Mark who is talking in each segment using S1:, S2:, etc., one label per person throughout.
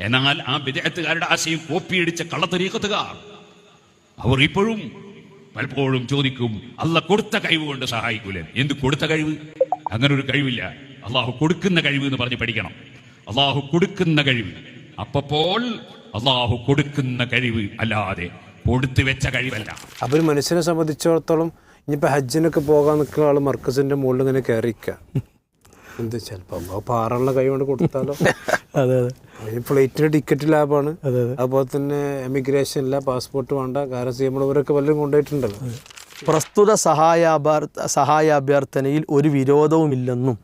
S1: എന്നാൽ ആ വിദേഹത്തുകാരുടെ ആശയം കോപ്പിയടിച്ച കള്ളത്തരീക്കത്തുകാർ അവർ ഇപ്പോഴും പലപ്പോഴും ചോദിക്കും അല്ല കൊടുത്ത കഴിവ് കൊണ്ട് സഹായിക്കൂലേ? എന്ത് കൊടുത്ത കഴിവ്? അങ്ങനെ ഒരു കഴിവില്ല. അള്ളാഹു കൊടുക്കുന്ന കഴിവ് എന്ന് പറഞ്ഞ് പഠിക്കണം. അള്ളാഹു കൊടുക്കുന്ന കഴിവ്. അപ്പപ്പോൾ അള്ളാഹു കൊടുക്കുന്ന കഴിവ് അല്ലാതെ കൊടുത്തു വെച്ച കഴിവല്ല.
S2: ഒരു മനുഷ്യനെ സംബന്ധിച്ചിടത്തോളം ഇനിയിപ്പോൾ ഹജ്ജിനൊക്കെ പോകാൻ നിൽക്കുന്ന ആൾ മർക്കസിന്റെ മുകളിൽ ഇങ്ങനെ കയറിക്കുക എന്ത് ചിലപ്പോൾ പാറുള്ള കൈ കൊണ്ട് കൊടുത്താലോ?
S3: അതെ അതെ.
S2: ഫ്ലൈറ്റിന് ടിക്കറ്റ് ലാഭമാണ്
S3: അതെ അതെ.
S2: അതുപോലെ തന്നെ എമിഗ്രേഷൻ ഇല്ല പാസ്പോർട്ട് വേണ്ട കാരണം ചെയ്യുമ്പോഴവരൊക്കെ വല്ലതും കൊണ്ടുപോയിട്ടുണ്ടല്ലോ.
S3: പ്രസ്തുത സഹായാഭ്യർ സഹായാഭ്യർത്ഥനയിൽ ഒരു വിരോധവുമില്ലെന്നും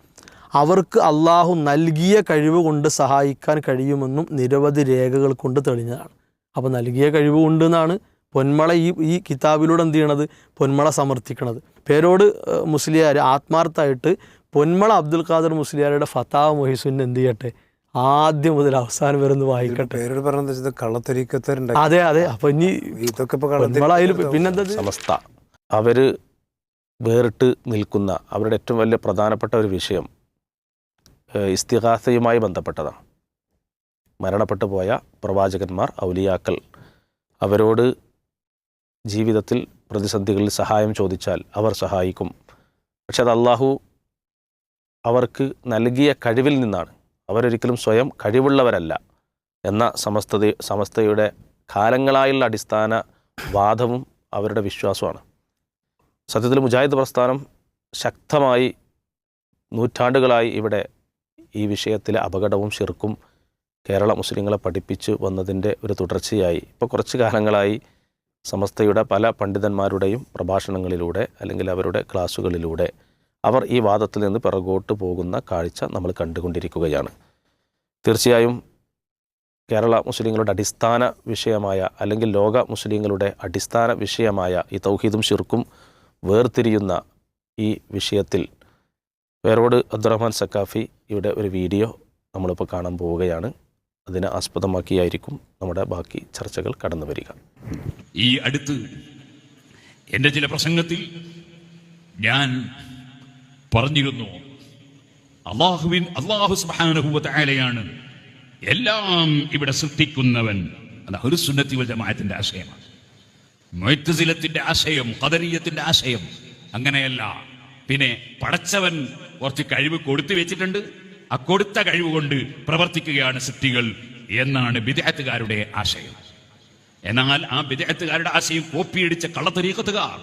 S3: അവർക്ക് അള്ളാഹു നൽകിയ കഴിവ് കൊണ്ട് സഹായിക്കാൻ കഴിയുമെന്നും നിരവധി രേഖകൾ കൊണ്ട് തെളിഞ്ഞതാണ്. അപ്പോൾ നൽകിയ കഴിവ് കൊണ്ട് എന്നാണ് പൊന്മള ഈ ഈ കിതാബിലൂടെ എന്ത് ചെയ്യണത്? പൊന്മള സമർത്ഥിക്കണത്. പേരോട് മുസ്ലിയാർ ആത്മാർത്ഥമായിട്ട് പൊന്മള അബ്ദുൽ ഖാദർ മുസ്ലിയാരുടെ ഫത്താവ് മൊഹിസുൻ എന്ത് ചെയ്യട്ടെ? ആദ്യം മുതൽ അവസാനം വരെ ഒന്ന് വായിക്കട്ടെ.
S2: പേരോട്
S3: അതെ അതെ. അപ്പൊ ഇനി
S2: ഇതൊക്കെ
S3: പിന്നെന്താ?
S4: സമസ്ത. അവർ വേറിട്ട് നിൽക്കുന്ന അവരുടെ ഏറ്റവും വലിയ പ്രധാനപ്പെട്ട ഒരു വിഷയം ഇസ്തിഹാസയുമായി ബന്ധപ്പെട്ടതാണ്. മരണപ്പെട്ടു പോയ പ്രവാചകന്മാർ ഔലിയാക്കൾ അവരോട് ജീവിതത്തിൽ പ്രതിസന്ധികളിൽ സഹായം ചോദിച്ചാൽ അവർ സഹായിക്കും. പക്ഷെ അത് അള്ളാഹു അവർക്ക് നൽകിയ കഴിവിൽ നിന്നാണ്. അവരൊരിക്കലും സ്വയം കഴിവുള്ളവരല്ല എന്ന സമസ്ത സമസ്തയുടെ കാലങ്ങളായുള്ള അടിസ്ഥാന വാദവും അവരുടെ വിശ്വാസമാണ് സത്യത്തിൽ മുജാഹിദ് പ്രസ്ഥാനം ശക്തമായി നൂറ്റാണ്ടുകളായി ഇവിടെ ഈ വിഷയത്തിലെ അപകടവും ശിർക്കും കേരള മുസ്ലിങ്ങളെ പഠിപ്പിച്ച് വന്നതിന്റെ ഒരു തുടർച്ചയായി. ഇപ്പോൾ കുറച്ച് കാലങ്ങളായി സമസ്തയുടെ പല പണ്ഡിതന്മാരുടെയും പ്രഭാഷണങ്ങളിലൂടെ അല്ലെങ്കിൽ അവരുടെ ക്ലാസ്സുകളിലൂടെ അവർ ഈ വാദത്തിൽ നിന്ന് പിറകോട്ട് പോകുന്ന കാഴ്ച നമ്മൾ കണ്ടുകൊണ്ടിരിക്കുകയാണ്. തീർച്ചയായും കേരള മുസ്ലിങ്ങളുടെ അടിസ്ഥാന വിഷയമായ അല്ലെങ്കിൽ ലോക മുസ്ലിങ്ങളുടെ അടിസ്ഥാന വിഷയമായ ഈ തൗഹീദും ഷിർക്കും വേർതിരിയുന്ന ഈ വിഷയത്തിൽ വേറോട് അബ്ദുറഹ്മാൻ സക്കാഫി ഇവിടെ ഒരു വീഡിയോ നമ്മളിപ്പോൾ കാണാൻ പോവുകയാണ്. അതിനെ ആസ്പദമാക്കിയായിരിക്കും നമ്മുടെ ബാക്കി ചർച്ചകൾ കടന്നു വരിക.
S1: ഈ അടുത്ത് എന്റെ ചില പ്രസംഗത്തിൽ ഞാൻ പറഞ്ഞിരുന്നു. അള്ളാഹുവിൻ അള്ളാഹു സുബാനുഭൂവത്തായാലെയാണ് എല്ലാം ഇവിടെ സൃഷ്ടിക്കുന്നവൻ. അത് ഒരു സുന്നത്തി ജമാഅത്തിന്റെ ആശയമാണ്. മൊയ്ത്തുസിലത്തിന്റെ ആശയം കദരീയത്തിന്റെ ആശയം അങ്ങനെയല്ല. പിന്നെ പടച്ചവൻ കുറച്ച് കഴിവ് കൊടുത്തു വെച്ചിട്ടുണ്ട്. ആ കൊടുത്ത കഴിവ് കൊണ്ട് പ്രവർത്തിക്കുകയാണ് സൃഷ്ടികൾ എന്നാണ് വിദേഹത്തുകാരുടെ ആശയം. എന്നാൽ ആ വിദേഹത്തുകാരുടെ ആശയം കോപ്പിയടിച്ച കള്ളത്തരീക്കത്തുകാർ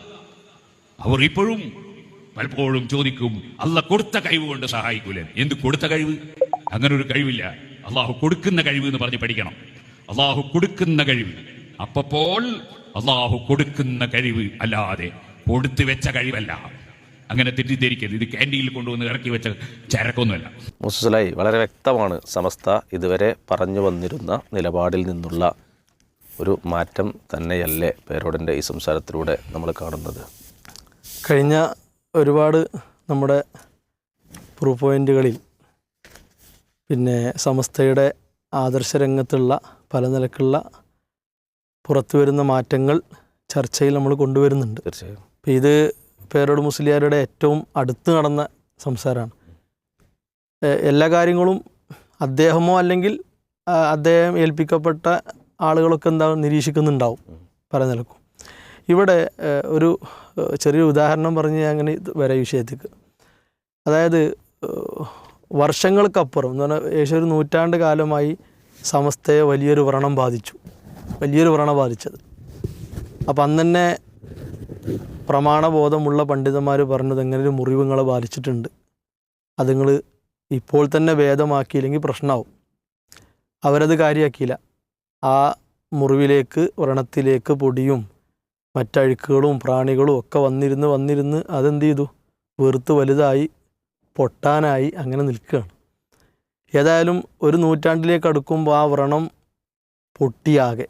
S1: അവർ ഇപ്പോഴും പലപ്പോഴും ചോദിക്കും അല്ല കൊടുത്ത കഴിവ് കൊണ്ട് സഹായിക്കൂലേ? എന്ത് കൊടുത്ത കഴിവ്? അങ്ങനെ ഒരു കഴിവില്ല. അള്ളാഹു കൊടുക്കുന്ന കഴിവ് എന്ന് പറഞ്ഞ് പഠിക്കണം. അള്ളാഹു കൊടുക്കുന്ന കഴിവ്. അപ്പപ്പോൾ അള്ളാഹു കൊടുക്കുന്ന കഴിവ് അല്ലാതെ കൊടുത്തു വെച്ച കഴിവല്ല. അങ്ങനെ തെറ്റിദ്ധരിക്കരുത്. ഇത് ക്യാന്റീനിൽ കൊണ്ടുവന്ന് ഇറക്കി വെച്ച ചരക്കൊന്നുമല്ല.
S4: മുസ്ലായി വളരെ വ്യക്തമാണ് സമസ്ത ഇതുവരെ പറഞ്ഞു വന്നിരുന്ന നിലപാടിൽ നിന്നുള്ള ഒരു മാറ്റം തന്നെയല്ലേ പേരോടിന്റെ ഈ സംസാരത്തിലൂടെ നമ്മൾ കാണുന്നത്.
S3: കഴിഞ്ഞ ഒരുപാട് നമ്മുടെ പ്രൂഫ് പോയിന്റുകളിൽ പിന്നെ സമസ്തയുടെ ആദർശരംഗത്തുള്ള പല നിലക്കുള്ള പുറത്തു വരുന്ന മാറ്റങ്ങൾ ചർച്ചയിൽ നമ്മൾ കൊണ്ടുവരുന്നുണ്ട്.
S4: തീർച്ചയായും.
S3: അപ്പം ഇത് പേരോട് മുസ്ലിയാരുടെ ഏറ്റവും അടുത്ത് നടന്ന സംസാരമാണ്. എല്ലാ കാര്യങ്ങളും അദ്ദേഹമോ അല്ലെങ്കിൽ അദ്ദേഹം ഏൽപ്പിക്കപ്പെട്ട ആളുകളൊക്കെ എന്താ നിരീക്ഷിക്കുന്നുണ്ടാവും പല നിലക്കും. ഇവിടെ ഒരു ഏ, ചെറിയ ഉദാഹരണം പറഞ്ഞ് ഞാൻ അങ്ങനെ വരാം വിഷയത്തേക്ക്. അതായത് വർഷങ്ങൾക്കപ്പുറം എന്ന് പറഞ്ഞാൽ ഏകദേശം ഒരു നൂറ്റാണ്ട് കാലമായി സമസ്തയെ വലിയൊരു വ്രണം ബാധിച്ചു. വലിയൊരു വ്രണം ബാധിച്ചത്. അപ്പം അന്ന് തന്നെ പ്രമാണബോധമുള്ള പണ്ഡിതന്മാർ പറഞ്ഞത് എങ്ങനെ ഒരു മുറിവുങ്ങളെ ബാധിച്ചിട്ടുണ്ട്. അത് നിങ്ങൾ ഇപ്പോൾ തന്നെ ഭേദമാക്കിയില്ലെങ്കിൽ പ്രശ്നമാവും അവരത് കാര്യമാക്കിയില്ല ആ മുറിവിലേക്ക് വ്രണത്തിലേക്ക് പൊടിയും മറ്റഴുക്കുകളും പ്രാണികളും ഒക്കെ വന്നിരുന്ന് വന്നിരുന്ന് അതെന്ത് ചെയ്തു? വെറുത്ത് വലുതായി പൊട്ടാനായി അങ്ങനെ നിൽക്കുകയാണ്. ഏതായാലും ഒരു നൂറ്റാണ്ടിലേക്ക് അടുക്കുമ്പോൾ ആ വ്രണം പൊട്ടിയാകെ.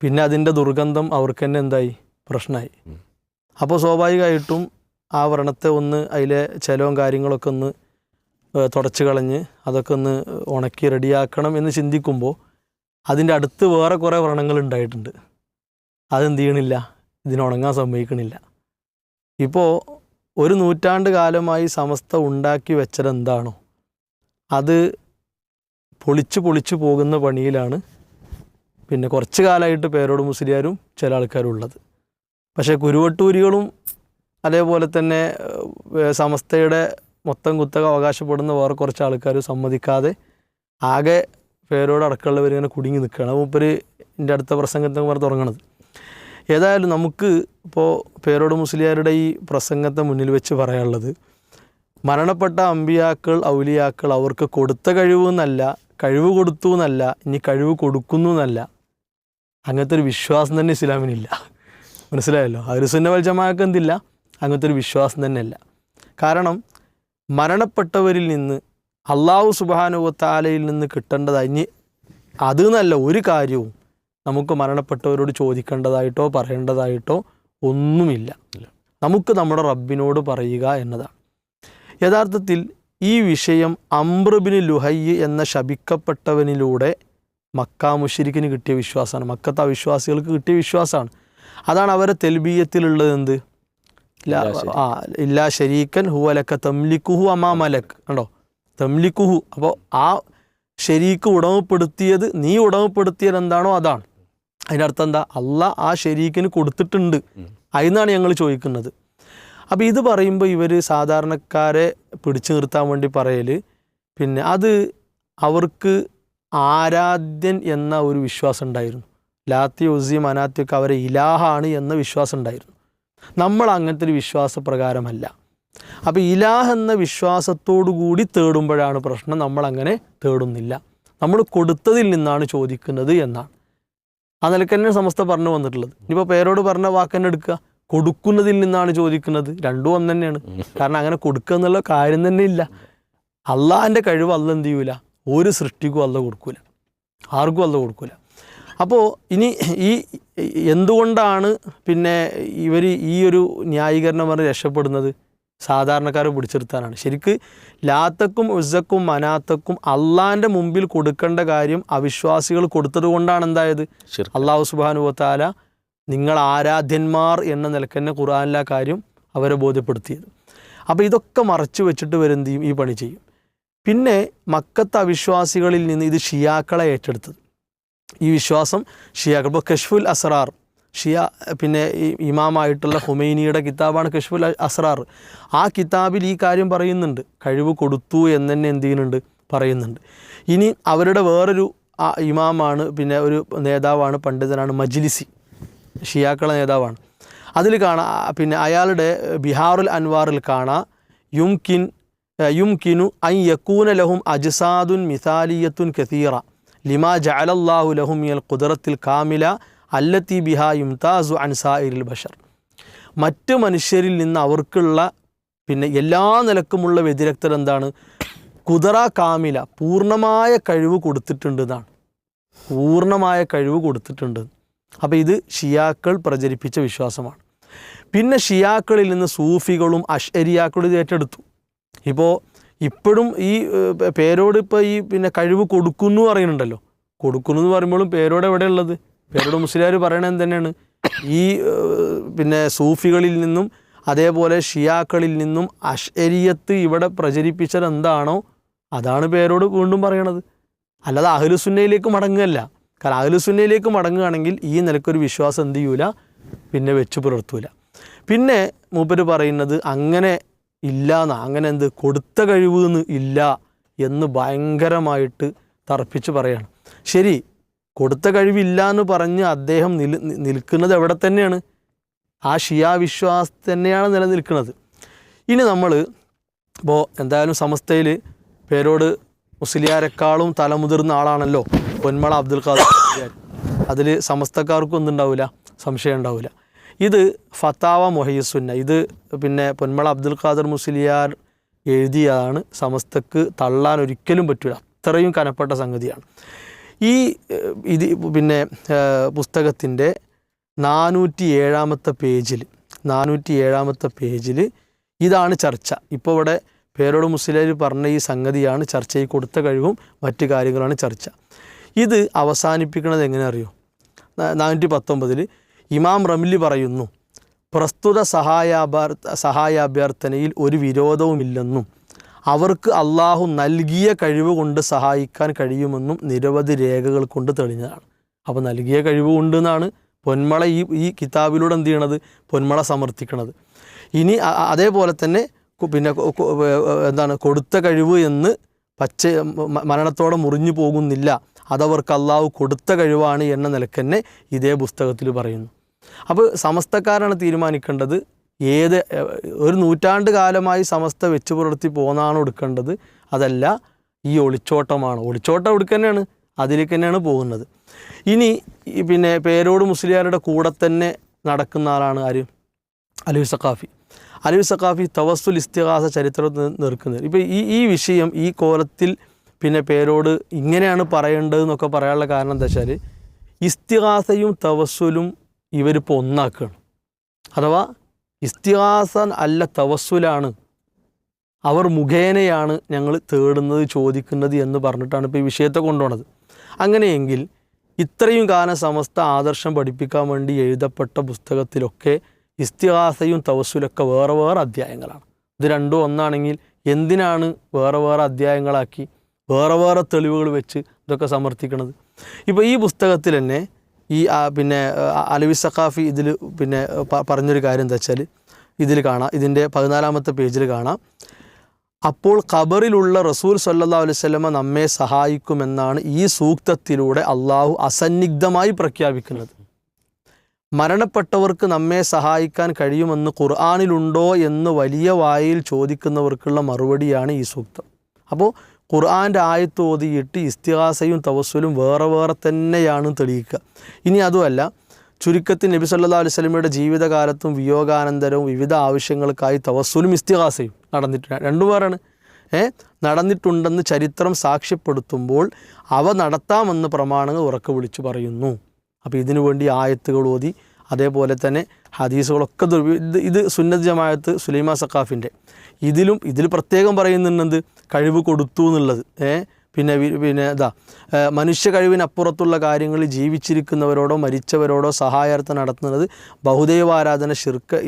S3: പിന്നെ അതിന്റെ ദുർഗന്ധം അവർക്ക് തന്നെ എന്തായി? പ്രശ്നമായി. അപ്പോൾ സ്വാഭാവികമായിട്ടും ആ വ്രണത്തെ ഒന്ന് അതിലെ ചിലവും കാര്യങ്ങളൊക്കെ ഒന്ന് തുടച്ചു കളഞ്ഞ് അതൊക്കെ ഒന്ന് ഉണക്കി റെഡിയാക്കണം എന്ന് ചിന്തിക്കുമ്പോൾ അതിന്റെ അടുത്ത് വേറെ കുറേ വ്രണങ്ങൾ ഉണ്ടായിട്ടുണ്ട്. അതെന്ത് ചെയ്യണില്ല? ഇതിനുണങ്ങാൻ സമ്മതിക്കണില്ല. ഇപ്പോൾ ഒരു നൂറ്റാണ്ട് കാലമായി സമസ്ത ഉണ്ടാക്കി വെച്ചതെന്താണോ അത് പൊളിച്ച് പൊളിച്ച് പോകുന്ന പണിയിലാണ് പിന്നെ കുറച്ച് കാലമായിട്ട് പേരോട് മുസ്ലിയാരും ചില ആൾക്കാരും ഉള്ളത്. പക്ഷേ കുരുവട്ടൂരികളും അതേപോലെ തന്നെ സമസ്തയുടെ മൊത്തം കുത്തക അവകാശപ്പെടുന്ന വേറെ കുറച്ച് ആൾക്കാർ സമ്മതിക്കാതെ ആകെ പേരോട് അടക്കമുള്ളവർ ഇങ്ങനെ കുടുങ്ങി നിൽക്കുകയാണ്. മൂപ്പര് എന്റെ അടുത്ത പ്രസംഗത്തെ പറഞ്ഞ് തുടങ്ങണത്. ഏതായാലും നമുക്ക് ഇപ്പോൾ പേരോട് മുസ്ലിയാരുടെ ഈ പ്രസംഗത്തെ മുന്നിൽ വെച്ച് പറയാനുള്ളത് മരണപ്പെട്ട അമ്പിയാക്കൾ ഔലിയാക്കൾ അവർക്ക് കൊടുത്ത കഴിവ് എന്നല്ല കഴിവ് കൊടുത്തു എന്നല്ല ഇനി കഴിവ് കൊടുക്കുന്നു എന്നല്ല. അങ്ങനത്തെ ഒരു വിശ്വാസം തന്നെ ഇസ്ലാമിനില്ല. മനസ്സിലായല്ലോ? അരുസുന്ന വൽജമാക്ക് എന്തില്ല? അങ്ങനത്തെ ഒരു വിശ്വാസം തന്നെയല്ല. കാരണം മരണപ്പെട്ടവരിൽ നിന്ന് അള്ളാഹു സുബാനുവത്താലയിൽ നിന്ന് കിട്ടേണ്ടത് ഇനി അത് എന്നല്ല ഒരു കാര്യവും നമുക്ക് മരണപ്പെട്ടവരോട് ചോദിക്കേണ്ടതായിട്ടോ പറയേണ്ടതായിട്ടോ ഒന്നുമില്ല. നമുക്ക് നമ്മുടെ റബ്ബിനോട് പറയുക എന്നതാണ്. യഥാർത്ഥത്തിൽ ഈ വിഷയം അമ്രബിന് ലുഹയ്യ് എന്ന ശപിക്കപ്പെട്ടവനിലൂടെ മക്ക മുഷിരിക്കിന് കിട്ടിയ വിശ്വാസമാണ്. മക്കത്ത് അവിശ്വാസികൾക്ക് കിട്ടിയ വിശ്വാസമാണ്. അതാണ് അവരെ തെൽബീയത്തിലുള്ളത് എന്ത്? ആ ഇല്ലാ ശരീക്കൻ ഹുവലക്ക തംലിക്കുഹു അമാ മലക്. കണ്ടോ? തംലിക്കുഹു അപ്പോൾ ആ ശരീക്ക് ഉടമപ്പെടുത്തിയത് നീ ഉടമപ്പെടുത്തിയത് എന്താണോ അതാണ്. അതിന്റെ അർത്ഥം എന്താ? അല്ല ആ ശരീക്കിന് കൊടുത്തിട്ടുണ്ട്. അതിന്നാണ് ഞങ്ങൾ ചോദിക്കുന്നത്. അപ്പോൾ ഇത് പറയുമ്പോൾ ഇവർ സാധാരണക്കാരെ പിടിച്ചു നിർത്താൻ വേണ്ടി പറയൽ പിന്നെ അത് അവർക്ക് ആരാധ്യൻ എന്ന ഒരു വിശ്വാസം ഉണ്ടായിരുന്നു. ലാത്തി ഉസി അനാത്തിയൊക്കെ അവരെ ഇലാഹാണ് എന്ന വിശ്വാസം ഉണ്ടായിരുന്നു. നമ്മൾ അങ്ങനത്തെ ഒരു വിശ്വാസപ്രകാരമല്ല അപ്പോൾ ഇലാഹ് എന്ന വിശ്വാസത്തോടു കൂടി തേടുമ്പോഴാണ് പ്രശ്നം. നമ്മളങ്ങനെ തേടുന്നില്ല. നമ്മൾ കൊടുത്തതിൽ നിന്നാണ് ചോദിക്കുന്നത് എന്നാണ്. ആ നിലയ്ക്ക് തന്നെ സമസ്ത പറഞ്ഞു വന്നിട്ടുള്ളത്. ഇനിയിപ്പോൾ പേരോട് പറഞ്ഞ വാക്ക് തന്നെ എടുക്കുക. കൊടുക്കുന്നതിൽ നിന്നാണ് ചോദിക്കുന്നത്. രണ്ടും ഒന്ന് തന്നെയാണ് കാരണം അങ്ങനെ കൊടുക്കുക എന്നുള്ള കാര്യം തന്നെ ഇല്ല. അള്ളാഹിന്റെ കഴിവ് അല്ല എന്ത് ചെയ്യൂല? ഒരു സൃഷ്ടിക്കും അല്ല കൊടുക്കൂല. ആർക്കും അല്ല കൊടുക്കൂല. അപ്പോൾ ഇനി ഈ എന്തുകൊണ്ടാണ് പിന്നെ ഇവർ ഈ ഒരു ന്യായീകരണം പറഞ്ഞ് രക്ഷപ്പെടുന്നത്? സാധാരണക്കാരെ പിടിച്ചെടുത്താനാണ് ശരിക്ക് ലാത്തക്കും ഉസക്കും മനാത്തക്കും അള്ളാന്റെ മുമ്പിൽ കൊടുക്കേണ്ട കാര്യം അവിശ്വാസികൾ കൊടുത്തത് കൊണ്ടാണ് എന്തായത്? അള്ളാഹു സുബാനുവത്താല നിങ്ങൾ ആരാധ്യന്മാർ എന്ന നിലയ്ക്ക് തന്നെ ഖുറാനിലെ കാര്യം അവരെ ബോധ്യപ്പെടുത്തിയത്. അപ്പോൾ ഇതൊക്കെ മറച്ചു വെച്ചിട്ട് വരും ഈ- ഈ പണി ചെയ്യും. പിന്നെ മക്കത്തെ അവിശ്വാസികളിൽ നിന്ന് ഇത് ഷിയാക്കളെ ഏറ്റെടുത്തത്. ഈ വിശ്വാസം ഷിയാക്കൾ. ഇപ്പോൾ കഷ്ഫുൽ അസ്റാർ ഷിയ പിന്നെ ഈ ഇമാമായിട്ടുള്ള ഹുമൈനിയുടെ കിതാബാണ് കഷ്ഫുൽ അസ്രാർ ആ കിതാബിൽ ഈ കാര്യം പറയുന്നുണ്ട്. കഴിവ് കൊടുത്തു എന്ന് തന്നെ എന്ത് ചെയ്യുന്നുണ്ട്? പറയുന്നുണ്ട്. ഇനി അവരുടെ വേറൊരു ഇമാമാണ് പിന്നെ ഒരു നേതാവാണ് പണ്ഡിതനാണ് മജ്ലിസി. ഷിയാക്കളെ നേതാവാണ്. അതിൽ കാണാം പിന്നെ അയാളുടെ ബിഹാറുൽ അൻവാറിൽ കാണാം യുംകിൻ യുംകിനു ഐ യക്കൂന ലഹും അജ്സാദുൻ മിസാലിയത്തുൻ കസീറ. ലിമാ ജഅലല്ലാഹു ലഹും മിയൽ ഖുദറത്തിൽ കാമില അല്ലത്തി ബിഹാ യുംതാസു അൻസായിരിൽ ബഷർ. മറ്റ് മനുഷ്യരിൽ നിന്ന് അവർക്കുള്ള പിന്നെ എല്ലാ നിലക്കുമുള്ള വ്യതിരക്തർ എന്താണ്? കുതറ കാമില പൂർണമായ കഴിവ് കൊടുത്തിട്ടുണ്ട് എന്നാണ്. പൂർണമായ കഴിവ് കൊടുത്തിട്ടുണ്ട്. അപ്പോൾ ഇത് ഷിയാക്കൾ പ്രചരിപ്പിച്ച വിശ്വാസമാണ്. പിന്നെ ഷിയാക്കളിൽ നിന്ന് സൂഫികളും അഷരിയാക്കളും ഇത് ഏറ്റെടുത്തു. ഇപ്പോൾ ഇപ്പോഴും ഈ പേരോട് ഇപ്പോൾ ഈ പിന്നെ കഴിവ് കൊടുക്കുന്നു പറയുന്നുണ്ടല്ലോ. കൊടുക്കുന്നു എന്ന് പറയുമ്പോഴും പേരോട് എവിടെയുള്ളത് പേരോട് മുസ്ലിയാർ പറയണത് തന്നെയാണ് ഈ പിന്നെ സൂഫികളിൽ നിന്നും അതേപോലെ ഷിയാക്കളിൽ നിന്നും അഷരിയത്ത് ഇവിടെ പ്രചരിപ്പിച്ചത് എന്താണോ അതാണ് പേരോട് വീണ്ടും പറയണത്. അല്ലാതെ അഹലുസുന്നയിലേക്ക് മടങ്ങുകയല്ല. കാരണം അഹലുസുന്നയിലേക്ക് മടങ്ങുകയാണെങ്കിൽ ഈ നിലക്കൊരു വിശ്വാസം എന്ത് ചെയ്യൂല? പിന്നെ വെച്ച് പുലർത്തൂല. പിന്നെ മൂപ്പര് പറയുന്നത് അങ്ങനെ ഇല്ല എന്നാ അങ്ങനെ എന്ത് കൊടുത്ത കഴിവ് ഇല്ല എന്ന് ഭയങ്കരമായിട്ട് തർപ്പിച്ച് പറയാണ്. ശരി കൊടുത്ത കഴിവില്ല എന്ന് പറഞ്ഞ് അദ്ദേഹം നിൽ നിൽക്കുന്നത് എവിടെ തന്നെയാണ്? ആ ഷിയാ വിശ്വാസം തന്നെയാണ് നിലനിൽക്കുന്നത്. ഇനി നമ്മൾ ഇപ്പോൾ എന്തായാലും സമസ്തയിൽ പേരോട് മുസ്ലിയാരെക്കാളും തലമുതിർന്ന ആളാണല്ലോ പൊന്മള അബ്ദുൽ ഖാദർ. അതിൽ സമസ്തക്കാർക്കും ഒന്നുണ്ടാവില്ല സംശയം ഉണ്ടാവില്ല ഇത് ഫത്താവ മൊഹീസുന്ന ഇത് പിന്നെ പൊന്മള അബ്ദുൽ ഖാദർ മുസ്ലിയാർ എഴുതിയതാണ് സമസ്തക്ക് തള്ളാൻ ഒരിക്കലും പറ്റില്ല അത്രയും കനപ്പെട്ട സംഗതിയാണ്. ഈ ഇത് പിന്നെ പുസ്തകത്തിന്റെ നാനൂറ്റി ഏഴാമത്തെ പേജിൽ നാനൂറ്റി ഏഴാമത്തെ പേജിൽ ഇതാണ് ചർച്ച. ഇപ്പോൾ ഇവിടെ പേരോട് മുസ്ലിം പറഞ്ഞ ഈ സംഗതിയാണ് ചർച്ചയിൽ കൊടുത്ത കഴിവും മറ്റു കാര്യങ്ങളാണ് ചർച്ച. ഇത് അവസാനിപ്പിക്കുന്നത് എങ്ങനെ അറിയോ? നാനൂറ്റി പത്തൊമ്പതിൽ ഇമാം റംലി പറയുന്നു പ്രസ്തുത സഹായാഭ്യർ സഹായാഭ്യർത്ഥനയിൽ ഒരു വിരോധവുമില്ലെന്നും അവർക്ക് അള്ളാഹു നൽകിയ കഴിവ് കൊണ്ട് സഹായിക്കാൻ കഴിയുമെന്നും നിരവധി രേഖകൾ കൊണ്ട് തെളിഞ്ഞതാണ്. അപ്പോൾ നൽകിയ കഴിവ് കൊണ്ട് എന്നാണ് പൊന്മള ഈ ഈ കിതാബിലൂടെ എന്ത് ചെയ്യണത്? പൊന്മള സമർത്ഥിക്കണത്. ഇനി അതേപോലെ തന്നെ പിന്നെ എന്താണ് കൊടുത്ത കഴിവ് എന്ന് പച്ച മരണത്തോടെ മുറിഞ്ഞു പോകുന്നില്ല. അതവർക്ക് അള്ളാഹു കൊടുത്ത കഴിവാണ് എന്ന നിലയ്ക്ക് തന്നെ ഇതേ പുസ്തകത്തിൽ പറയുന്നു. അപ്പോൾ സമസ്തക്കാരാണ് തീരുമാനിക്കേണ്ടത് ഏത് ഒരു നൂറ്റാണ്ട് കാലമായി സമസ്ത വെച്ച് പുലർത്തി പോകുന്നതാണ് എടുക്കേണ്ടത് അതല്ല ഈ ഒളിച്ചോട്ടമാണ്. ഒളിച്ചോട്ടം എടുക്കുക തന്നെയാണ്. അതിലേക്ക് തന്നെയാണ് പോകുന്നത്. ഇനി പിന്നെ പേരോട് മുസ്ലിയാരുടെ കൂടെ തന്നെ നടക്കുന്ന ആളാണ് ആര് അലി സഖാഫി. അലി സഖാഫി തവസ്സുൽ ഇസ്തിഹാസ ചരിത്രത്തിൽ നിൽക്കുന്നത്. ഇപ്പോൾ ഈ ഈ വിഷയം ഈ കോലത്തിൽ പിന്നെ പേരോട് ഇങ്ങനെയാണ് പറയേണ്ടതെന്നൊക്കെ പറയാനുള്ള കാരണം എന്താ വെച്ചാൽ ഇസ്തിഹാസയും തവസ്സുലും ഇവരിപ്പോൾ ഒന്നാക്കുകയാണ് അഥവാ ഇസ്തിഹാസ അല്ല തവസ്സുലാണ്. അവർ മുഖേനയാണ് ഞങ്ങൾ തേടുന്നത് ചോദിക്കുന്നത് എന്ന് പറഞ്ഞിട്ടാണ് ഇപ്പോൾ ഈ വിഷയത്തെ കൊണ്ടുപോണത്. അങ്ങനെയെങ്കിൽ ഇത്രയും കാലം സമസ്ത ആദർശം പഠിപ്പിക്കാൻ വേണ്ടി എഴുതപ്പെട്ട പുസ്തകത്തിലൊക്കെ ഇസ്തിഹാസയും തവസ്സുലൊക്കെ വേറെ വേറെ അധ്യായങ്ങളാണ്. ഇത് രണ്ടും ഒന്നാണെങ്കിൽ എന്തിനാണ് വേറെ വേറെ അധ്യായങ്ങളാക്കി വേറെ വേറെ തെളിവുകൾ വെച്ച് ഇതൊക്കെ സമർത്ഥിക്കുന്നത് ഇപ്പോൾ ഈ പുസ്തകത്തിൽ തന്നെ ഈ പിന്നെ അലവി സഖാഫി ഇതിൽ പിന്നെ പറഞ്ഞൊരു കാര്യം എന്താ വെച്ചാൽ ഇതിൽ കാണാം. ഇതിന്റെ പതിനാലാമത്തെ പേജിൽ കാണാം. അപ്പോൾ ഖബറിലുള്ള റസൂൽ സല്ലാ അലുസല്ലമ നമ്മെ സഹായിക്കുമെന്നാണ് ഈ സൂക്തത്തിലൂടെ അള്ളാഹു അസന്നിഗ്ധമായി പ്രഖ്യാപിക്കുന്നത്. മരണപ്പെട്ടവർക്ക് നമ്മെ സഹായിക്കാൻ കഴിയുമെന്ന് ഖുർആാനിലുണ്ടോ എന്ന് വലിയ വായിൽ ചോദിക്കുന്നവർക്കുള്ള മറുപടിയാണ് ഈ സൂക്തം. അപ്പോൾ ഖുർആന്റെ ആയത്ത് ഓതിയിട്ട് ഇസ്തിഹാസയും തവസ്സലും വേറെ വേറെ തന്നെയാണ് തെളിയിക്കുക. ഇനി അതുമല്ല ചുരുക്കത്തിൽ നബി സല്ലാ അലൈഹി സ്വലമിയുടെ ജീവിതകാലത്തും വിയോഗാനന്തരവും വിവിധ ആവശ്യങ്ങൾക്കായി തവസ്സലും ഇസ്തിഹാസയും നടന്നിട്ടുണ്ട്. രണ്ടു പേരാണ് ഏ? നടന്നിട്ടുണ്ടെന്ന് ചരിത്രം സാക്ഷ്യപ്പെടുത്തുമ്പോൾ അവ നടത്താമെന്ന് പ്രമാണങ്ങൾ ഉറക്കെ വിളിച്ചു പറയുന്നു. അപ്പോൾ ഇതിനു വേണ്ടി ആയത്തുകൾ ഓതി അതേപോലെ തന്നെ ഹദീസുകളൊക്കെ ദുർവി ഇത് ഇത് സുന്നത് ജമായത്ത് സുലൈമ സക്കാഫിന്റെ ഇതിലും ഇതിൽ പ്രത്യേകം പറയുന്നുണ്ട് കഴിവ് കൊടുത്തു എന്നുള്ളത്. പിന്നെ പിന്നെ ഇതാ മനുഷ്യ കഴിവിനപ്പുറത്തുള്ള കാര്യങ്ങളിൽ ജീവിച്ചിരിക്കുന്നവരോടോ മരിച്ചവരോടോ സഹായാർത്ഥം നടത്തുന്നത് ബഹുദൈവാരാധന ഷിർക്ക്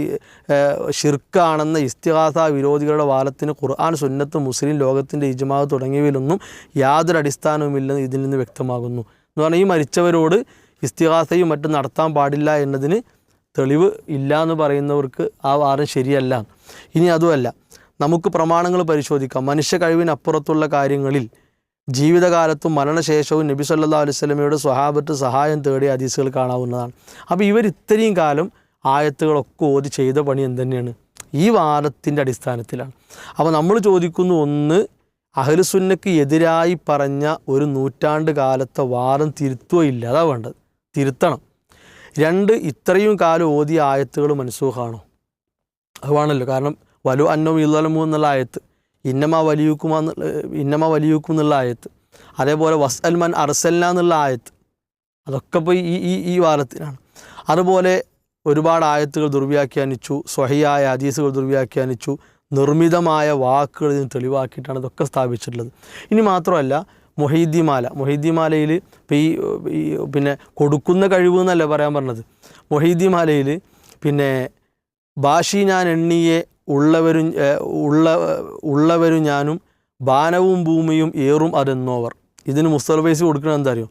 S3: ഷിർക്കാണെന്ന ഇസ്തിഹാസ വിരോധികളുടെ വാദത്തിന് ഖുർആൻ സുന്നത്ത് മുസ്ലിം ലോകത്തിന്റെ ഇജ്മാവ് തുടങ്ങിയവയിലൊന്നും യാതൊരു അടിസ്ഥാനവുമില്ലെന്ന് ഇതിൽ നിന്ന് വ്യക്തമാകുന്നു. എന്ന് പറഞ്ഞാൽ ഈ മരിച്ചവരോട് ഇസ്തിഹാസയും മറ്റും നടത്താൻ പാടില്ല എന്നതിന് തെളിവ് ഇല്ല എന്ന് പറയുന്നവർക്ക് ആ വാദം ശരിയല്ല. ഇനി അതുമല്ല നമുക്ക് പ്രമാണങ്ങൾ പരിശോധിക്കാം. മനുഷ്യ കഴിവിനപ്പുറത്തുള്ള കാര്യങ്ങളിൽ ജീവിതകാലത്തും മരണശേഷവും നബി സല്ലാ അലുസ്ലമയുടെ സ്വഹാബത്ത് സഹായം തേടിയ ഹദീസുകൾ കാണാവുന്നതാണ്. അപ്പോൾ ഇവർ ഇത്രയും കാലം ആയത്തുകളൊക്കെ ഓതി ചെയ്ത പണി എന്തുതന്നെയാണ് ഈ വാദത്തിന്റെ അടിസ്ഥാനത്തിലാണ്. അപ്പോൾ നമ്മൾ ചോദിക്കുന്നു ഒന്ന് അഹലുസുന്നയ്ക്ക് എതിരായി പറഞ്ഞ ഒരു നൂറ്റാണ്ട് കാലത്തെ വാദം തിരുത്തുകയില്ല അതാണ് വേണ്ടത്. തിരുത്തണം. രണ്ട് ഇത്രയും കാലം ഓതിയ ആയത്തുകൾ മനസ്സൂഹാണോ അതുവാണല്ലോ. കാരണം വലു അന്നോ ഇല്ലമു എന്നുള്ള ആയത്ത് ഇന്നമ വലിയൂക്കുമ ഇന്നമ വലിയൂക്കും എന്നുള്ള ആയത്ത് അതേപോലെ വസ് അൽമൻ അറസല്ല എന്നുള്ള ആയത്ത് അതൊക്കെ ഇപ്പോൾ ഈ ഈ ഈ വാരത്തിലാണ്. അതുപോലെ ഒരുപാട് ആയത്തുകൾ ദുർവ്യാഖ്യാനിച്ചു സ്വഹിയായ ഹദീസുകൾ ദുർവ്യാഖ്യാനിച്ചു നിർമ്മിതമായ വാക്കുകൾ ഇതിന് തെളിവാക്കിയിട്ടാണ് ഇതൊക്കെ സ്ഥാപിച്ചിട്ടുള്ളത്. ഇനി മാത്രമല്ല മൊഹീദ്ദിമാല. മൊഹീദ്ദിമാലയിൽ ഇപ്പോൾ ഈ ഈ പിന്നെ കൊടുക്കുന്ന കഴിവ് എന്നല്ല പറയാൻ പറഞ്ഞത്. മൊഹീദ്ദിമാലയിൽ പിന്നെ ഭാഷി ഞാൻ എണ്ണിയെ ഉള്ളവരും ഉള്ള ഉള്ളവരും ഞാനും ബാനവും ഭൂമിയും ഏറും അതെന്നോവർ. ഇതിന് മുസ്തൽഫൈസ് കൊടുക്കണം എന്താ അറിയോ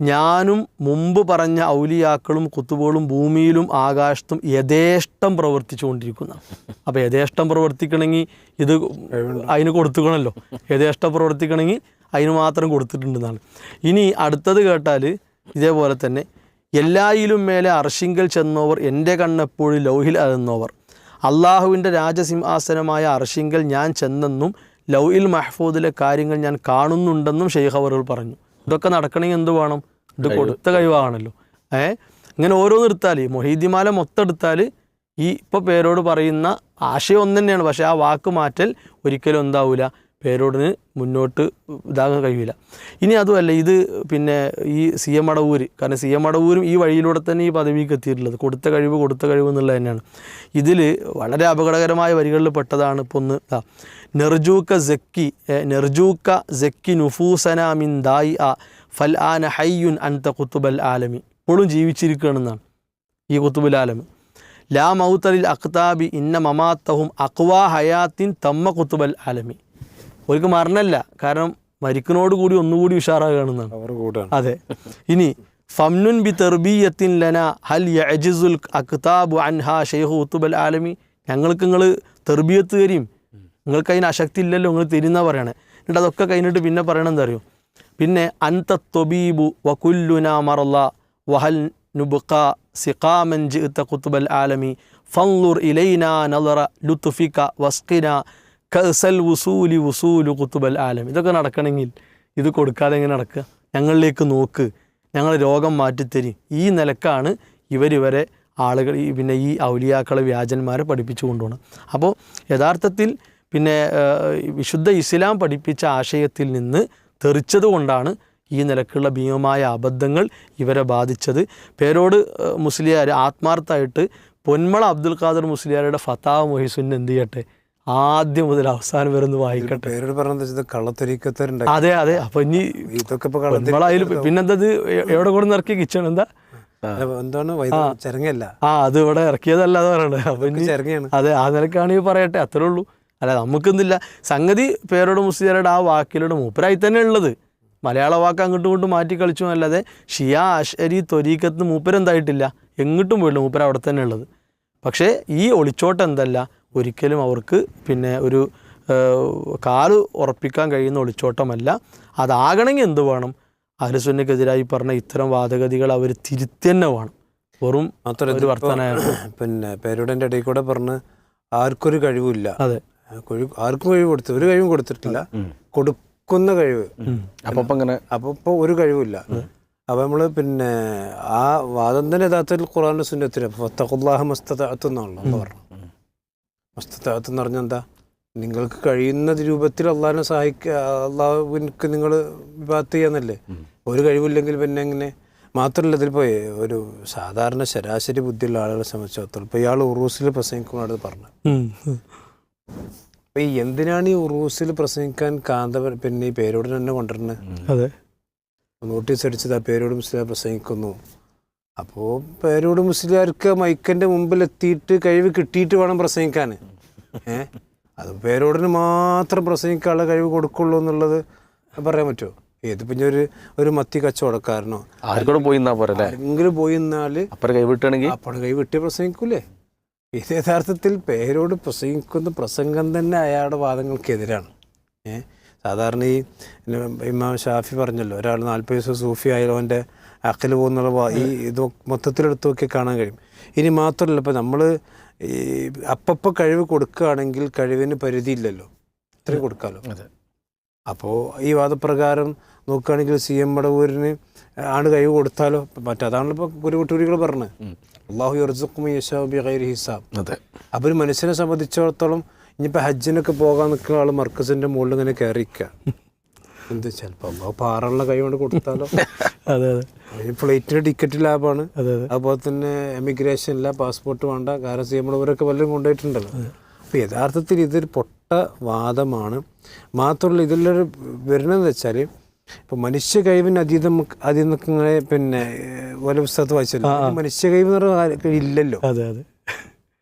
S3: ഞാനും മുമ്പ് പറഞ്ഞ ഔലിയാക്കളും കുത്തുപോളും ഭൂമിയിലും ആകാശത്തും യഥേഷ്ടം പ്രവർത്തിച്ചുകൊണ്ടിരിക്കുന്ന. അപ്പോൾ യഥേഷ്ടം പ്രവർത്തിക്കണമെങ്കിൽ ഇത് അതിന് കൊടുത്തുക്കണമല്ലോ യഥേഷ്ടം പ്രവർത്തിക്കണമെങ്കിൽ അതിന് മാത്രം കൊടുത്തിട്ടുണ്ടെന്നാണ്. ഇനി അടുത്തത് കേട്ടാൽ ഇതേപോലെ തന്നെ എല്ലായിലും മേലെ അർഷിങ്കൽ ചെന്നോവർ എന്റെ കണ്ണെപ്പോഴും ലൗഹിൽ അതെന്നോവർ അള്ളാഹുവിന്റെ രാജസിംഹാസനമായ അർഷിങ്കൽ ഞാൻ ചെന്നെന്നും ലൗഹിൽ മഹഫൂദിലെ കാര്യങ്ങൾ ഞാൻ കാണുന്നുണ്ടെന്നും ഷെയ്ഖ് അവറുകൾ പറഞ്ഞു. ഇതൊക്കെ നടക്കണമെങ്കിൽ എന്ത് വേണം? ഇത് കൊടുത്ത കഴിവാണല്ലോ. ഏ? ഇങ്ങനെ ഓരോന്ന് എടുത്താൽ മൊഹീദിമാല മൊത്തം എടുത്താൽ ഈ ഇപ്പോൾ പേരോട് പറയുന്ന ആശയം ഒന്ന് തന്നെയാണ് പക്ഷേ ആ വാക്ക് മാറ്റൽ ഒരിക്കലും എന്താവില്ല പേരോടിന് മുന്നോട്ട് ഇതാകാൻ കഴിയില്ല. ഇനി അതുമല്ല ഇത് പിന്നെ ഈ സി എം അടവൂര് കാരണം സി എം അടവൂരും ഈ വഴിയിലൂടെ തന്നെ ഈ പദവിക്ക് എത്തിയിട്ടുള്ളത്. കൊടുത്ത കഴിവ് കൊടുത്ത കഴിവ് എന്നുള്ളത് തന്നെയാണ്. ഇതിൽ വളരെ അപകടകരമായ വരികളിൽ പെട്ടതാണ് ഇപ്പോൾ ഒന്ന് നെർജൂക്ക ജക്കി നെർജൂക്ക ജക്കി നുഫൂസന മിൻ ദായി ആ ഫൽ ആന ഹയ്യുൻ അൻത കുത്തുബൽ ആലമി. ഇപ്പോഴും ജീവിച്ചിരിക്കുകയാണെന്നാണ് ഈ കുത്തുബുൽ ആലമി. ലാ മൗത്തലിൽ അഖ്താബി ഇന്ന മമാത്തഹും അക്വാ ഹയാത്തിൻ തമ്മ കുത്തുബൽ ആലമി. ഓർക്ക് മരണമല്ല. കാരണം മരിക്കുന്നോട് കൂടി ഒന്നുകൂടി ഉഷാറാകുകയാണെന്നാണ് അതെ. ഇനി ഫംനുൻ ബി തെർബീയത്തിൻ ലന ഹൽ യഅജിസുൽ അക്താബു അൻഹാ ഷെയ്ഹു ഉത്തുബൽ ആലമി. ഞങ്ങൾക്ക് നിങ്ങൾ തെർബിയത്ത് തരും. നിങ്ങൾക്ക് അതിന് അശക്തി ഇല്ലല്ലോ നിങ്ങൾ തരുന്ന പറയണേ. എന്നിട്ട് അതൊക്കെ കഴിഞ്ഞിട്ട് പിന്നെ പറയണമെന്ന് അറിയൂ? പിന്നെ അൻത തൊബീബു വകുല്ലുന മറല്ല വഹൽ നുബുക്ക സിഖാമൻ ഇത്ത കുത്തുബൽ ആലമി. ഫൻളുർ ഇലൈന നലറ ലുത്തുഫിക്ക വസ്ഖിന കഅസൽ വുസൂലി വുസൂലു കുത്തുബൽ ആലം. ഇതൊക്കെ നടക്കണമെങ്കിൽ ഇത് കൊടുക്കാതെ എങ്ങനെ നടക്കുക? ഞങ്ങളിലേക്ക് നോക്ക്. ഞങ്ങൾ രോഗം മാറ്റിത്തരും. ഈ നിലക്കാണ് ഇവരിവരെ ആളുകൾ പിന്നെ ഈ ഔലിയാക്കളെ വ്യാജന്മാരെ പഠിപ്പിച്ചു കൊണ്ടുപോകണം അപ്പോൾ യഥാർത്ഥത്തിൽ പിന്നെ വിശുദ്ധ ഇസ്ലാം പഠിപ്പിച്ച ആശയത്തിൽ നിന്ന് തെറിച്ചത് കൊണ്ടാണ് ഈ നിലക്കുള്ള ഭീമമായ അബദ്ധങ്ങൾ ഇവരെ ബാധിച്ചത്. പേരോട് മുസ്ലിയാർ ആത്മാർത്ഥമായിട്ട് പൊന്മള അബ്ദുൽ ഖാദർ മുസ്ലിയാരുടെ ഫത്താവ് മൊഹിസുൻ എന്ത് ചെയ്യട്ടെ? ആദ്യം മുതൽ അവസാനം വരുന്നു വായിക്കട്ടെ.
S2: കള്ളത്തൊരിക്കത്തരുണ്ടായി
S3: അതെ അതെ. അപ്പൊ ഇനി
S2: ഇതൊക്കെ
S3: എ- എവിടെ കൂടെ ഇറക്കിയ കിച്ചൺ? എന്താ?
S2: എന്താണ്? ചിരങ്ങയല്ല.
S3: ആ അത് ഇവിടെ ഇറക്കിയതല്ലാതെ പറയണത് അപ്പൊ ഇനി
S2: ചെരങ്ങയാണ്.
S3: അതെ ആ നിലക്കാണെങ്കിൽ പറയട്ടെ. അത്രേ ഉള്ളൂ. അല്ല നമുക്കൊന്നില്ല. സംഗതി പേരോട് മുസ്ലിയാരുടെ ആ വാക്കിലൂടെ മൂപ്പരായി തന്നെ ഉള്ളത്. മലയാള വാക്ക് അങ്ങോട്ടും ഇങ്ങോട്ടും മാറ്റി കളിച്ചു അല്ലാതെ ഷിയ അഷരി ത്വരീക്കത്ത് മൂപ്പരെന്തായിട്ടില്ല? എങ്ങോട്ടും പോയില്ല മൂപ്പര അവിടെ തന്നെ ഉള്ളത്. പക്ഷേ ഈ ഒളിച്ചോട്ടം എന്തല്ല? ഒരിക്കലും അവർക്ക് പിന്നെ ഒരു കാൽ ഉറപ്പിക്കാൻ കഴിയുന്ന ഒളിച്ചോട്ടമല്ല. അതാകണമെങ്കിൽ എന്ത് വേണം? അഹ്ലസുന്നക്കെതിരായി പറഞ്ഞ ഇത്തരം വാദഗതികൾ അവർ തിരുത്തി തന്നെ വേണം. വെറും ഒരു
S2: ഇതിപ്പോ പിന്നെ പേരുടെ ഇടയിൽ കൂടെ പറഞ്ഞ് ആർക്കൊരു കഴിവില്ല.
S3: അതെ.
S2: കഴിവ് ആർക്കും കഴിവ് കൊടുത്തു ഒരു കഴിവും കൊടുത്തിട്ടില്ല. കൊടുക്കുന്ന കഴിവ്.
S4: അപ്പൊ അങ്ങനെ
S2: അപ്പൊ ഇപ്പൊ ഒരു കഴിവില്ല. അപ്പൊ നമ്മൾ പിന്നെ ആ വാദം തന്നെ യഥാർത്ഥത്തിൽ ഖുറാൻ സുന്നത്തിൽ ഫത്തഖുല്ലാഹ മസ്തത്താഅത്ത് എന്നാണല്ലോ അള്ളാഹ് പറഞ്ഞു മസ്തത്താഅത്ത് എന്ന് പറഞ്ഞാൽ എന്താ നിങ്ങൾക്ക് കഴിയുന്ന രൂപത്തിൽ അള്ളാഹിനെ സഹായിക്കുക അള്ളാഹുവിനക്ക് നിങ്ങൾ വിഭാഗത്ത് ചെയ്യാന്നല്ലേ? ഒരു കഴിവില്ലെങ്കിൽ പിന്നെ എങ്ങനെ? മാത്രമല്ല ഇതിലിപ്പോൾ പോയി ഒരു സാധാരണ ശരാശരി ബുദ്ധിയുള്ള ആളുകളെ സംബന്ധിച്ചിടത്തോളം ഇപ്പോൾ ഇയാൾ ഉറൂസിൽ പ്രസംഗിക്കുന്നതാണ് പറഞ്ഞു അപ്പം ഈ എന്തിനാണ് ഈ ഉറൂസിൽ പ്രസംഗിക്കാൻ കാന്ത പിന്നെ ഈ പേരോട് തന്നെ കൊണ്ടുവരുന്നത്?
S3: അതെ.
S2: നോട്ടീസ് അടിച്ചത് ആ പേരോട് മുസ്ലിം പ്രസംഗിക്കുന്നു. അപ്പോൾ പേരോട് മുസ്ലിയാർക്ക് മൈക്കന്റെ മുമ്പിൽ എത്തിയിട്ട് കഴിവ് കിട്ടിയിട്ട് വേണം പ്രസംഗിക്കാൻ. ഏ? അത് പേരോടിന് മാത്രം പ്രസംഗിക്കാനുള്ള കഴിവ് കൊടുക്കുള്ളൂ എന്നുള്ളത് പറയാൻ പറ്റുമോ? ഏത് പിന്നെ ഒരു ഒരു മത്തി കച്ചവടക്കാരനോ?
S4: ആർക്കൂടെ പോയി
S2: ആരെങ്കിലും പോയി എന്നാൽ
S4: അപ്പറെ കൈവിട്ടുകയാണെങ്കിൽ
S2: അപ്പോൾ കൈവിട്ട് പ്രസംഗിക്കൂലേ? ഇത് യഥാർത്ഥത്തിൽ പേരോട് പ്രസംഗിക്കുന്ന പ്രസംഗം തന്നെ അയാളുടെ വാദങ്ങൾക്കെതിരാണ്. ഏഹ് സാധാരണ ഈ ഇമാം ഷാഫി പറഞ്ഞല്ലോ ഒരാൾ നാൽപ്പത് ദിവസം സൂഫി ആയാലും അവന്റെ അക്കൽ പോകുന്നുള്ള ഈ ഇത് മൊത്തത്തിലെടുത്ത് നോക്കി കാണാൻ കഴിയും. ഇനി മാത്രമല്ല ഇപ്പം നമ്മൾ ഈ അപ്പപ്പോൾ കഴിവ് കൊടുക്കുകയാണെങ്കിൽ കഴിവിന് പരിധിയില്ലല്ലോ. ഇത്രയും കൊടുക്കാമല്ലോ.
S4: അപ്പോൾ
S2: ഈ വാദപ്രകാരം നോക്കുകയാണെങ്കിൽ സി എം മടവൂരിന് ആണ് കഴിവ് കൊടുത്താലോ? മറ്റതാണല്ലോ ഇപ്പോൾ ഒരു കുട്ടികൾ പറഞ്ഞത്. അള്ളാഹു യർസുക്കും യശാബി ഗൈരി ഹിസാബ്.
S4: അതെ.
S2: അപ്പോൾ ഒരു മനുഷ്യനെ സംബന്ധിച്ചിടത്തോളം ഇനിയിപ്പോൾ ഹജ്ജിനൊക്കെ പോകാൻ നിൽക്കുന്ന ആൾ മർക്കസിന്റെ മുകളിൽ ഇങ്ങനെ കയറിക്കുക എന്ത് ചിലപ്പോൾ പാറുള്ള കൈ കൊണ്ട് കൊടുത്താലോ?
S3: അതെ അതെ.
S2: ഈ ഫ്ലൈറ്റിന് ടിക്കറ്റ് ലാബാണ്.
S3: അതെ അതെ.
S2: അതുപോലെ തന്നെ എമിഗ്രേഷൻ ഇല്ല പാസ്പോർട്ട് വേണ്ട കാരണം സി എമ്മളവരൊക്കെ വല്ലതും കൊണ്ടുപോയിട്ടുണ്ടല്ലോ. അപ്പോൾ യഥാർത്ഥത്തിൽ ഇതൊരു പൊട്ട വാദമാണ്. മാത്രമല്ല ഇതിലൊരു വരുന്നതെന്ന് വെച്ചാൽ ഇപ്പൊ മനുഷ്യ കഴിവിന് അതീതം അതീതങ്ങളെ പിന്നെ ഓരോ പുസ്തകത്ത് വായിച്ചല്ലോ. മനുഷ്യ കഴിവ് എന്ന് പറഞ്ഞ ഇല്ലല്ലോ.
S3: അതെ അതെ.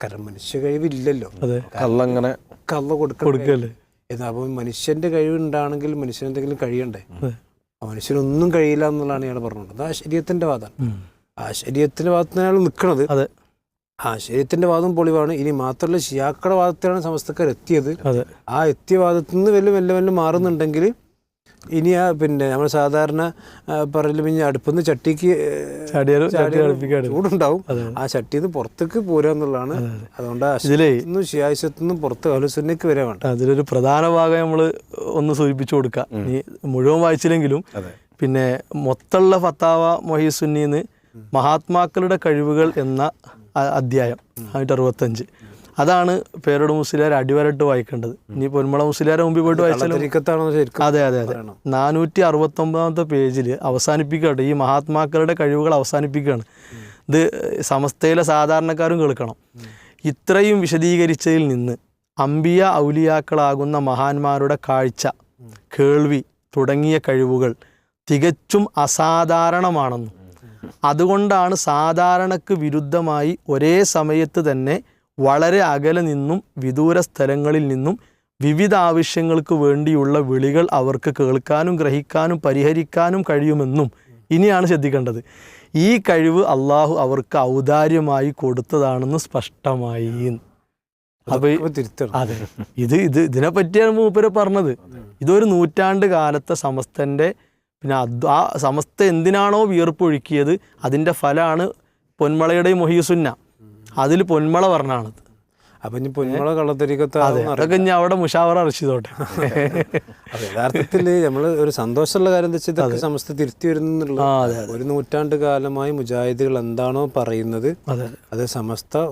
S2: കാരണം മനുഷ്യ കഴിവില്ലല്ലോ.
S4: കള്ളങ്ങനെ
S2: കള്ള
S3: കൊടുക്കല്ലേ?
S2: എന്നാ അപ്പോൾ മനുഷ്യന്റെ കഴിവുണ്ടാണെങ്കിൽ മനുഷ്യൻ എന്തെങ്കിലും കഴിയണ്ടേ മനുഷ്യനൊന്നും കഴിയില്ല എന്നുള്ളതാണ് ഇയാൾ പറഞ്ഞത് അത് ആ ശരീരത്തിന്റെ വാദമാണ്.
S3: ഉം.
S2: ആ ശരീരത്തിന്റെ വാദത്തിനാണ് നിൽക്കുന്നത്
S3: അതെ.
S2: ആ ശരീരത്തിന്റെ വാദം പൊളിവാണ്. ഇനി മാത്രമല്ല ഷിയാക്കയുടെ വാദത്തിലാണ് സമസ്തക്കാർ എത്തിയത്. ആ എത്തിയ വാദത്തിൽ നിന്ന് വലിയ മെല്ലെ മെല്ലെ മാറുന്നുണ്ടെങ്കിൽ ഇനി ആ പിന്നെ നമ്മൾ സാധാരണ പറയലും ഇനി അടുപ്പിന്ന് ചട്ടിക്ക് ചൂടുണ്ടാവും. ആ ചട്ടിന്ന് പുറത്തേക്ക് പോരുക എന്നുള്ളതാണ്. അതുകൊണ്ട്
S3: ഇതിലേ
S2: പുറത്ത് അലുസുന്നയ്ക്ക് വരെ വേണ്ട.
S3: അതിലൊരു പ്രധാന ഭാഗം നമ്മൾ ഒന്ന് സൂചിപ്പിച്ചു കൊടുക്കുക ഇനി മുഴുവൻ വായിച്ചില്ലെങ്കിലും പിന്നെ മൊത്തമുള്ള ഫത്താവ മൊഹീസുന്നിന്ന് മഹാത്മാക്കളുടെ കഴിവുകൾ എന്ന അധ്യായം ആയിട്ട് അറുപത്തഞ്ച്. അതാണ് പേരോട് മുസ്ലിയാർ അടിവരട്ട് വായിക്കേണ്ടത്. ഇനി പൊന്മള മുസ്ലിയാരെ മുമ്പിൽ പോയിട്ട് വായിച്ചാലും അതെ അതെ അതെ. നാനൂറ്റി അറുപത്തൊമ്പതാമത്തെ പേജിൽ അവസാനിപ്പിക്കട്ടെ. ഈ മഹാത്മാക്കളുടെ കഴിവുകൾ അവസാനിപ്പിക്കുകയാണ്. ഇത് സമസ്തയിലെ സാധാരണക്കാരും കേൾക്കണം. ഇത്രയും വിശദീകരിച്ചതിൽ നിന്ന് അമ്പിയ ഔലിയാക്കളാകുന്ന മഹാന്മാരുടെ കാഴ്ച കേൾവി തുടങ്ങിയ കഴിവുകൾ തികച്ചും അസാധാരണമാണെന്നും അതുകൊണ്ടാണ് സാധാരണക്ക് വിരുദ്ധമായി ഒരേ സമയത്ത് തന്നെ വളരെ അകലെ നിന്നും വിദൂര സ്ഥലങ്ങളിൽ നിന്നും വിവിധ ആവശ്യങ്ങൾക്ക് വേണ്ടിയുള്ള വിളികൾ അവർക്ക് കേൾക്കാനും ഗ്രഹിക്കാനും പരിഹരിക്കാനും കഴിയുമെന്നും ഇനിയാണ് ശ്രദ്ധിക്കേണ്ടത്. ഈ കഴിവ് അള്ളാഹു അവർക്ക് ഔദാര്യമായി കൊടുത്തതാണെന്ന് സ്പഷ്ടമായി. അപ്പൊ അതെ ഇത് ഇത് ഇതിനെ പറ്റിയാണ് മൂപ്പര് പറഞ്ഞത്. ഇതൊരു നൂറ്റാണ്ട് കാലത്തെ സമസ്തന്റെ പിന്നെ ആ സമസ്ത എന്തിനാണോ വിയർപ്പൊഴുക്കിയത് അതിന്റെ ഫലമാണ് പൊന്മളയുടെയും മൊഹീസുന്ന. അതിൽ പൊന്മള പറഞ്ഞാണത്
S2: അപ്പൊ ഇനി പൊന്മുള കള്ളത്തരിക്കത്ത്
S3: അതൊക്കെ ഇനി അവിടെ മുഷാവറ അറച്ചിതോട്ടെ.
S2: അപ്പൊ യഥാർത്ഥത്തിൽ നമ്മൾ ഒരു സന്തോഷമുള്ള കാര്യം എന്താ വെച്ചാൽ ഇതൊക്കെ സമസ്ത തിരുത്തി വരുന്നുള്ള. ഒരു നൂറ്റാണ്ട് കാലമായി മുജാഹിദുകൾ എന്താണോ പറയുന്നത്
S3: അതെ
S2: സമസ്ത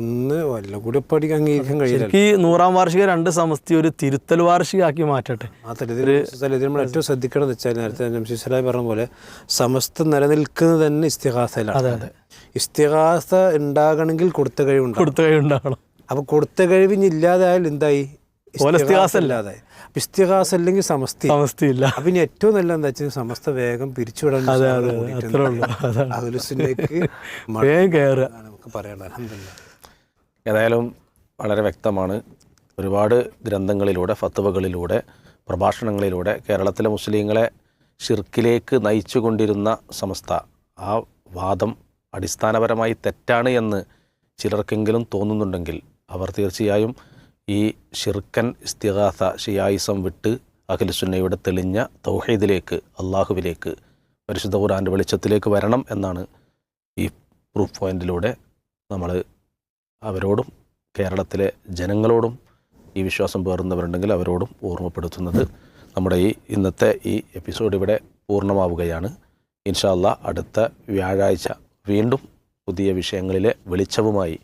S2: ഒന്ന് വല്ല കൂടി പഠിക്കാൻ അംഗീകരിക്കാൻ കഴിയില്ല
S3: ഈ നൂറാം വാർഷിക രണ്ട് സമസ്തി ഒരു തിരുത്തൽ വാർഷികമാക്കി മാറ്റട്ടെ.
S2: തലത്തിൽ നമ്മൾ ഏറ്റവും ശ്രദ്ധിക്കണം എന്ന് വെച്ചാൽ നേരത്തെ ജംഷി സലായി പറഞ്ഞ പോലെ സമസ്ത നിലനിൽക്കുന്നത് തന്നെ ഇസ്തിഹാസയിലാണ്. ഇസ്തിഹാസ ഉണ്ടാകണമെങ്കിൽ കൊടുത്ത കഴിവുണ്ടാകും
S3: കൊടുത്ത കൈ ഉണ്ടാകണം
S2: അപ്പൊ കൊടുത്ത കഴിവ് ഇനി എന്തായി. ഇല്ലാതായി. അപ്പൊ ഇസ്തിഹാസ അല്ലെങ്കിൽ സമസ്തി.
S3: സമസ്തിയില്ല
S2: അപ്പൊ ഇനി ഏറ്റവും നല്ല എന്താ വെച്ചാൽ സമസ്ത വേഗം പിരിച്ചുവിടാൻ
S3: വേഗം കയറുക
S2: നമുക്ക് പറയണം അൽഹംദുലില്ലാ
S4: ഏതായാലും വളരെ വ്യക്തമാണ്. ഒരുപാട് ഗ്രന്ഥങ്ങളിലൂടെ ഫത്തുവകളിലൂടെ പ്രഭാഷണങ്ങളിലൂടെ കേരളത്തിലെ മുസ്ലിങ്ങളെ ഷിർക്കിലേക്ക് നയിച്ചുകൊണ്ടിരുന്ന സമസ്ത ആ വാദം അടിസ്ഥാനപരമായി തെറ്റാണ് എന്ന് ചിലർക്കെങ്കിലും തോന്നുന്നുണ്ടെങ്കിൽ അവർ തീർച്ചയായും ഈ ഷിർക്കൻ ഇസ്തിഹാസ ഷിയായിസം വിട്ട് അഖിലുസുന്നയുടെ തെളിഞ്ഞ തൗഹീദിലേക്ക് അള്ളാഹുവിലേക്ക് പരിശുദ്ധ ഖുർആന്റെ വെളിച്ചത്തിലേക്ക് വരണം എന്നാണ് ഈ പ്രൂഫ് പോയിന്റിലൂടെ നമ്മൾ അവരോടും കേരളത്തിലെ ജനങ്ങളോടും ഈ വിശ്വാസം പേറുന്നവരുണ്ടെങ്കിൽ അവരോടും ഓർമ്മപ്പെടുത്തുന്നത് നമ്മുടെ ഈ ഇന്നത്തെ ഈ എപ്പിസോഡ് ഇവിടെ പൂർണമാവുകയാണ്. ഇൻഷാല്ല അടുത്ത വ്യാഴാഴ്ച വീണ്ടും പുതിയ വിഷയങ്ങളിലെ വെളിച്ചവുമായി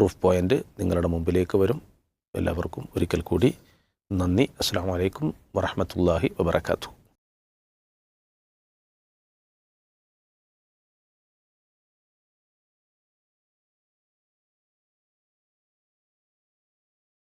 S4: പ്രൂഫ് പോയിന്റ് നിങ്ങളുടെ മുമ്പിലേക്ക് വരും. എല്ലാവർക്കും ഒരിക്കൽ കൂടി നന്ദി. അസ്സാം വലൈക്കും വറഹമത്തല്ലാഹി വബർക്കാത്തു